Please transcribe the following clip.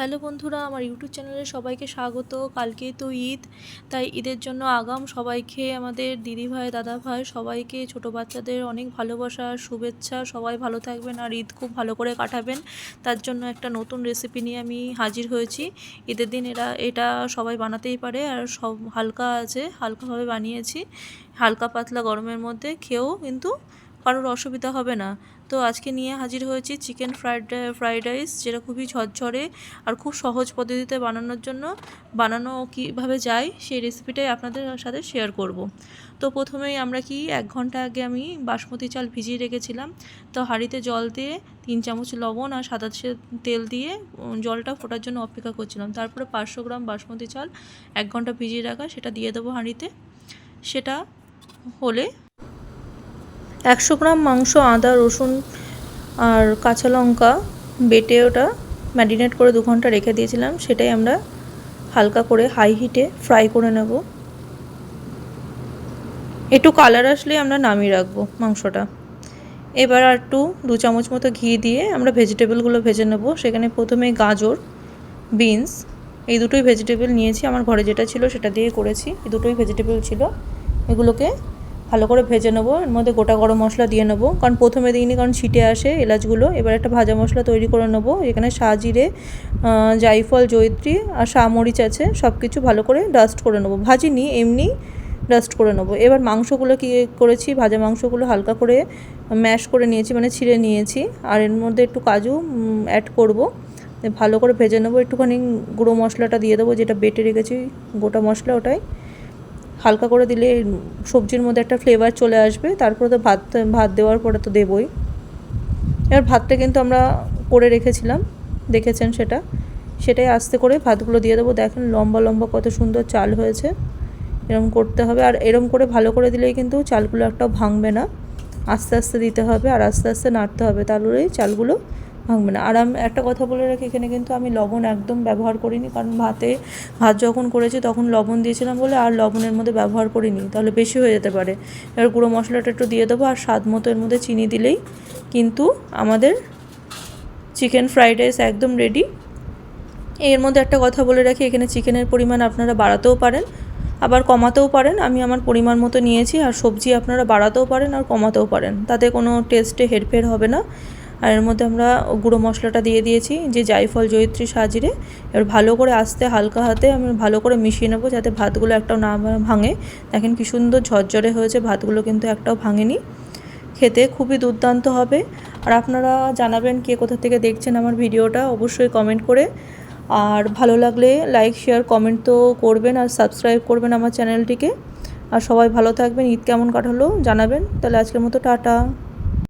Hello বন্ধুরা, আমার YouTube চ্যানেলে সবাইকে স্বাগত। কালকে তো ঈদ, তাই ঈদের জন্য আগাম সবাইকে, আমাদের দিদিভাই দাদাভাই সবাইকে, ছোট বাচ্চাদের অনেক ভালোবাসা, শুভেচ্ছা, সবাই ভালো থাকবেন আর ঈদ খুব ভালো করে কাটাবেন। তার জন্য একটা নতুন রেসিপি নিয়ে আমি হাজির হয়েছি। ঈদের দিন এরা, এটা সবাই বানাতেই পারে আর সব হালকা আছে, হালকাভাবে বানিয়েছি। হালকা পাতলা গরমের মধ্যে খেয়েও কিন্তু কারোর অসুবিধা হবে না। তো আজকে নিয়ে হাজির হয়েছি চিকেন ফ্রাইড ফ্রাইড রাইস, যেটা খুবই ঝরঝরে আর খুব সহজ পদ্ধতিতে বানানোর জন্য। বানানো কীভাবে যায় সেই রেসিপিটাই আপনাদের সাথে শেয়ার করব। তো প্রথমেই আমরা কি, এক ঘণ্টা আগে আমি বাসমতি চাল ভিজিয়ে রেখেছিলাম। তো হাঁড়িতে জল দিয়ে তিন চামচ লবণ আর সাদা তেল দিয়ে জলটা ফোটার জন্য অপেক্ষা করছিলাম। তারপরে পাঁচশো গ্রাম বাসমতি চাল এক ঘণ্টা ভিজিয়ে রাখা, সেটা দিয়ে দেবো হাঁড়িতে। সেটা হলে একশো গ্রাম মাংস, আদা, রসুন আর কাঁচা লঙ্কা বেটে ওটা ম্যারিনেট করে দু ঘণ্টা রেখে দিয়েছিলাম। সেটাই আমরা হালকা করে হাই হিটে ফ্রাই করে নেব। একটু কালার আসলে আমরা নামিয়ে রাখব মাংসটা। এবার আর একটু দু চামচ মতো ঘি দিয়ে আমরা ভেজিটেবলগুলো ভেজে নেব। সেখানে প্রথমে গাজর বিনস এই দুটোই ভেজিটেবল নিয়েছি। আমার ঘরে যেটা ছিল সেটা দিয়ে করেছি। এই দুটোই ভেজিটেবল ছিল। এগুলোকে ভালো করে ভেজে নেব, এর মধ্যে গোটা গরম মশলা দিয়ে নেব। কারণ প্রথমে দিইনি, কারণ ছিটে আসে এলাচগুলো। এবার একটা ভাজা মশলা তৈরি করে নেব, এখানে সাজিরে জাইফল জৈত্রী আর মরিচ আছে সব কিছু ভালো করে ডাস্ট করে নেব। ভাজিনি, এমনি ডাস্ট করে নেব। এবার মাংসগুলো কী করেছি, ভাজা মাংসগুলো হালকা করে ম্যাশ করে নিয়েছি মানে ছিঁড়ে নিয়েছি। আর এর মধ্যে একটু কাজু অ্যাড করব। ভালো করে ভেজে নেব, একটুখানি গুঁড়ো মশলাটা দিয়ে দেবো, যেটা বেটে রেখেছি গোটা মশলা ওটাই হালকা করে দিলে সবজির মধ্যে একটা ফ্লেভার চলে আসবে। তারপরে তো ভাত ভাত দেওয়ার পরে তো দেবই। এবার ভাতটা কিন্তু আমরা করে রেখেছিলাম, দেখেছেন সেটা। সেটাই আস্তে করে ভাতগুলো দিয়ে দেবো। দেখেন লম্বা লম্বা কত সুন্দর চাল হয়েছে। এরম করতে হবে। আর এরম করে ভালো করে দিলেই কিন্তু চালগুলো একটা ভাঙবে না। আস্তে আস্তে দিতে হবে আর আস্তে আস্তে নাড়তে হবে। তাহলেই চালগুলো ভাঙবে না। আর আমি একটা কথা বলে রাখি, এখানে কিন্তু আমি লবণ একদম ব্যবহার করিনি, কারণ ভাতে ভাত যখন করেছি তখন লবণ দিয়েছিলাম বলে আর লবণের মধ্যে ব্যবহার করিনি, তাহলে বেশি হয়ে যেতে পারে। এবার গুঁড়ো মশলাটা একটু দিয়ে দেবো আর স্বাদ মতো এর মধ্যে চিনি দিলেই কিন্তু আমাদের চিকেন ফ্রাইড রাইস একদম রেডি এর মধ্যে একটা কথা বলে রাখি, এখানে চিকেনের পরিমাণ আপনারা বাড়াতেও পারেন, আবার কমাতেও পারেন। আমি আমার পরিমাণ মতো নিয়েছি আর সবজি আপনারা বাড়াতেও পারেন আর কমাতেও পারেন, তাতে কোনো টেস্টে হেরফের হবে না। আর এর মধ্যে আমরা গুঁড়ো মশলাটা দিয়ে দিয়েছি, যে জায়ফল জয়িত্রী, সাজিরে। এবার ভালো করে আস্তে হালকা হাতে আমি ভালো করে মিশিয়ে নেব যাতে ভাতগুলো একটাও না ভাঙে। দেখেন কি সুন্দর ঝরঝরে হয়েছে, ভাতগুলো কিন্তু একটাও ভাঙেনি। খেতে খুবই দুর্দান্ত হবে। আর আপনারা জানাবেন কে কোথা থেকে দেখছেন আমার ভিডিওটা, অবশ্যই কমেন্ট করে। আর ভালো লাগলে লাইক, শেয়ার, কমেন্ট তো করবেন আর সাবস্ক্রাইব করবেন আমার চ্যানেলটিকে। আর সবাই ভালো থাকবেন, ঈদ কেমন কাটালো জানাবেন। তাহলে আজকের মতো টাটা।